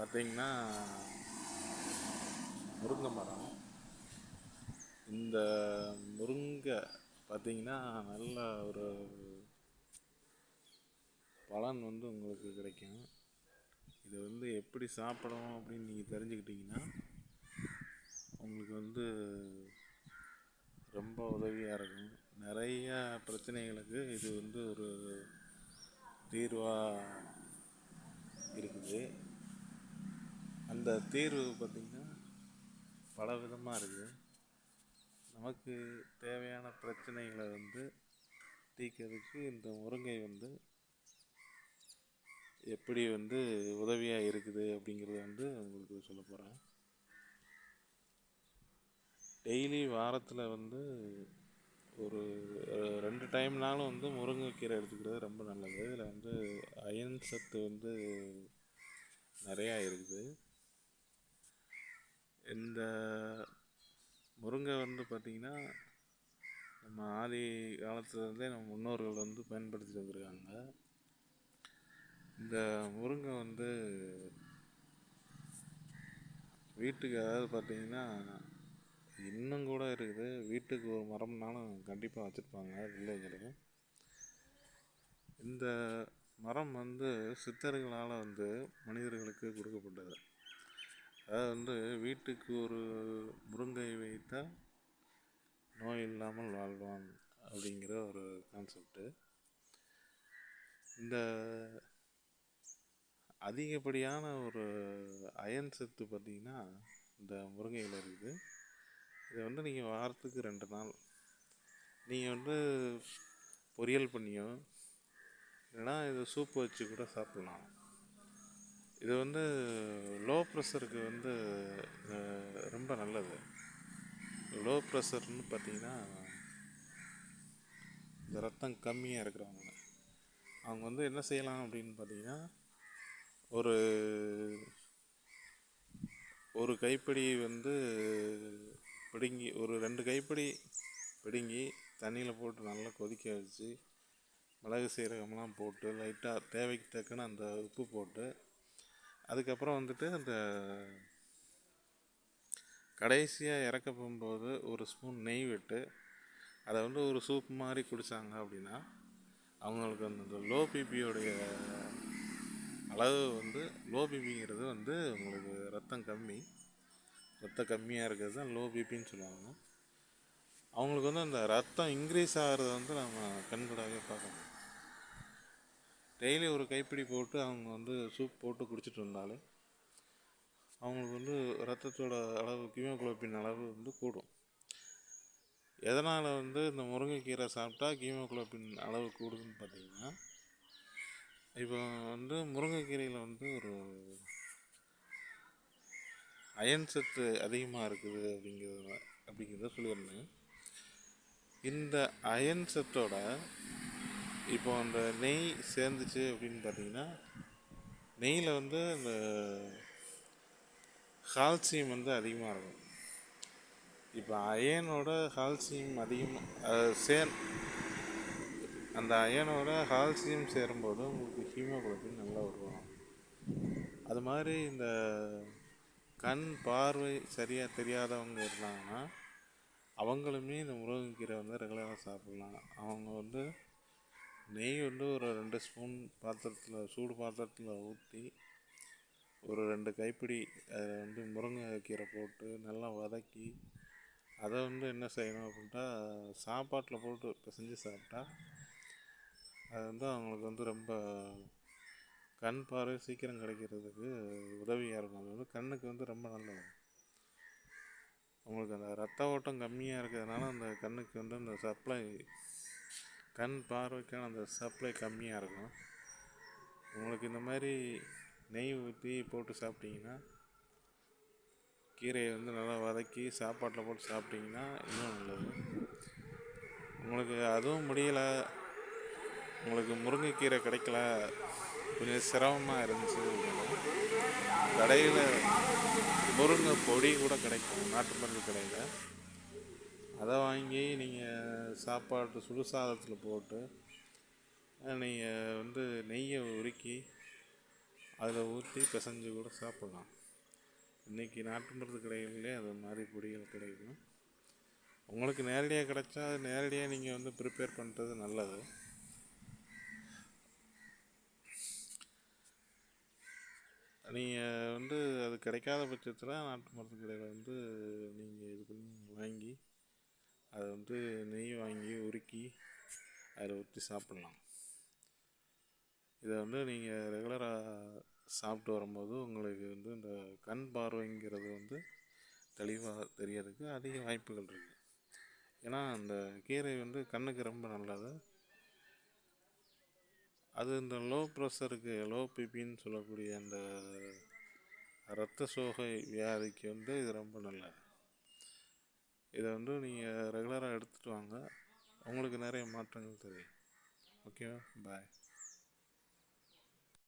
பார்த்தீங்கன்னா முருங்கை மரம். இந்த முருங்கை பார்த்தீங்கன்னா நல்ல ஒரு பலன் வந்து உங்களுக்கு கிடைக்கும். இதை வந்து எப்படி சாப்பிடணும் அப்படின்னு நீங்கள் தெரிஞ்சுக்கிட்டிங்கன்னா உங்களுக்கு வந்து ரொம்ப உதவியாக இருக்கும். நிறைய பிரச்சனைகளுக்கு இது வந்து ஒரு தீர்வாக இருக்குது அந்த தீர்வு பார்த்திங்கன்னா பல விதமாக இருக்குது நமக்கு தேவையான பிரச்சனைகளை வந்து தீர்க்கிறதுக்கு இந்த முருங்கை வந்து எப்படி வந்து உதவியாக இருக்குது அப்படிங்கிறத வந்து உங்களுக்கு சொல்ல போகிறேன் டெய்லி வாரத்தில் வந்து ஒரு ரெண்டு டைம்னாலும் வந்து முருங்கைக்கீரை எடுத்துக்கிறது ரொம்ப நல்லது. இதில் வந்து அயன் சத்து வந்து நிறையா இருக்குது. இந்த முருங்கை வந்து பார்த்திங்கன்னா நம்ம ஆதி காலத்துலேருந்தே நம்ம முன்னோர்கள் வந்து பயன்படுத்திட்டு வந்திருக்காங்க. இந்த முருங்கை வந்து வீட்டுக்கு அதாவது பார்த்திங்கன்னா இன்னும் கூட இருக்குது. வீட்டுக்கு ஒரு மரம்னாலும் கண்டிப்பாக வச்சுருப்பாங்க வில்லேஜில். இந்த மரம் வந்து சித்தர்களால் வந்து மனிதர்களுக்கு கொடுக்கப்பட்டது. அதாவது வந்து வீட்டுக்கு ஒரு முருங்கை வைத்தால் நோய் இல்லாமல் வாழ்வான் அப்படிங்கிற ஒரு கான்செப்ட்டு இந்த அதிகப்படியான ஒரு அயன் சத்து பார்த்திங்கன்னா இந்த முருங்கையில் இருக்குது. இதை வந்து நீங்கள் வாரத்துக்கு ரெண்டு நாள். நீங்கள் வந்து பொரியல் பண்ணியோ இல்லைன்னா இது சூப் வச்சு கூட சாப்பிட்லாம். இது வந்து லோ ப்ரெஷருக்கு வந்து ரொம்ப நல்லது. லோ ப்ரெஷர்னு பார்த்தீங்கன்னா இந்த ரத்தம் கம்மியாக இருக்கிறவங்க. அவங்க வந்து என்ன செய்யலாம் அப்படின்னு பார்த்தீங்கன்னா ஒரு ஒரு கைப்பிடி வந்து பிடுங்கி ஒரு ரெண்டு கைப்பிடி பிடுங்கி தண்ணியில் போட்டு நல்லா கொதிக்க வச்சு மிளகு சீரகம்லாம் போட்டு லைட்டாக தேவைக்கு தக்கன அந்த உப்பு போட்டு அதுக்கப்புறம் வந்துட்டு அந்த கடைசியாக இறக்க போகும்போது ஒரு ஸ்பூன் நெய் விட்டு அதை வந்து ஒரு சூப் மாதிரி குடித்தாங்க அப்படின்னா அவங்களுக்கு அந்த லோ பிபியோடைய அளவு வந்து லோ பிபிங்கிறது வந்து உங்களுக்கு ரத்தம் கம்மி. ரத்தம் கம்மியாக இருக்கிறது தான் லோ பிபின்னு சொல்லுவாங்க. அவங்களுக்கு வந்து அந்த ரத்தம் இன்க்ரீஸ் ஆகிறத வந்து நம்ம கண்கூடாகவே பார்க்கணும். டெய்லி ஒரு கைப்பிடி போட்டு அவங்க வந்து சூப் போட்டு குடிச்சிட்டு இருந்தாலே அவங்களுக்கு வந்து ரத்தத்தோட அளவு கீமோகுளோபின் அளவு வந்து கூடும். எதனால் வந்து இந்த முருங்கைக்கீரை சாப்பிட்டா கீமோகுளோபின் அளவு கூடுதுன்னு பார்த்தீங்கன்னா இப்போ வந்து முருங்கைக்கீரையில் வந்து ஒரு அயன் சத்து அதிகமாக இருக்குது அப்படிங்கிறத அப்படிங்கிறத சொல்லியிருந்தேன். இந்த அயன் சத்தோட இப்போ அந்த நெய் சேர்ந்துச்சு அப்படின்னு பார்த்தீங்கன்னா நெய்யில் வந்து இந்த கால்சியம் வந்து அதிகமாக இருக்கும். இப்போ அயனோட கால்சியம் அதிகமாக சேர் அந்த அயனோட கால்சியம் சேரும்போது உங்களுக்கு ஹீமோகுளோபின் நல்லா உருவாகும். அது மாதிரி இந்த கண் பார்வை சரியாக தெரியாதவங்க இருந்தாங்கன்னா அவங்களுமே இந்த முருங்கைக்கீரை வந்து ரெகுலராக சாப்பிட்லாம். அவங்க வந்து நெய் வந்து ஒரு ரெண்டு ஸ்பூன் பாத்திரத்தில் சூடு பாத்திரத்தில் ஊற்றி ஒரு ரெண்டு கைப்பிடி அதில் வந்து முருங்கைக்கீரை போட்டு நல்லா வதக்கி அதை வந்து என்ன செய்யணும் அப்படின்ட்டா சாப்பாட்டில் போட்டு பிசைஞ்சு சாப்பிட்டா அது வந்து அவங்களுக்கு வந்து ரொம்ப கண் பார்வை சீக்கிரம் கிடைக்கிறதுக்கு உதவியாக இருக்கும். அது வந்து கண்ணுக்கு வந்து ரொம்ப நல்லது. அவங்களுக்கு அந்த ரத்த ஓட்டம் கம்மியாக இருக்கிறதுனால அந்த கண்ணுக்கு வந்து அந்த சப்ளை கண் பார்வைக்கான அந்த சப்ளை கம்மியாக இருக்கும் உங்களுக்கு இந்த மாதிரி நெய் ஊற்றி போட்டு சாப்பிட்டீங்கன்னா கீரையை வந்து நல்லா வதக்கி சாப்பாட்டில் போட்டு சாப்பிட்டீங்கன்னா இன்னும் நல்லது. உங்களுக்கு அதுவும் முடியலை. உங்களுக்கு முருங்கைக்கீரை கிடைக்கல. கொஞ்சம் சிரமமாக இருந்துச்சு கடையில் முருங்கை பொடி கூட கிடைக்கும். நாட்டு மருந்து கடையில். அதை வாங்கி நீங்கள் சாப்பாட்டு சுடு சாதத்தில் போட்டு நீங்கள் வந்து நெய்யை உருக்கி அதில் ஊற்றி பிசைஞ்சு கூட சாப்பிட்லாம். இன்றைக்கி நாட்டு மருந்து கடைகளிலே அது மாதிரி பொடிகள் கிடைக்கும். உங்களுக்கு நேரடியாக கிடைச்சா அது நேரடியாக நீங்கள் வந்து ப்ரிப்பேர் பண்ணுறது நல்லது. நீங்கள் வந்து அது கிடைக்காத பட்சத்தில் நாட்டு மருந்து கடையில் வந்து நீங்கள் இது பண்ணி வாங்கி அதை வந்து நெய் வாங்கி உருக்கி அதில் ஊற்றி சாப்பிட்லாம். இதை வந்து நீங்கள் ரெகுலராக சாப்பிட்டு வரும்போது உங்களுக்கு வந்து இந்த கண் பார்வைங்கிறது வந்து தெளிவாக தெரியறதுக்கு அதிக வாய்ப்புகள் இருக்குது ஏன்னா அந்த கீரை வந்து கண்ணுக்கு ரொம்ப நல்லது. அது இந்த லோ ப்ரெஷருக்கு லோ பிபின்னு சொல்லக்கூடிய அந்த இரத்த சோகை வியாதிக்கு வந்து இது ரொம்ப நல்லது. இதை வந்து நீங்கள் ரெகுலராக எடுத்துகிட்டு வாங்க. உங்களுக்கு நிறைய மாற்றங்கள் தெரியும். ஓகேவா பாய்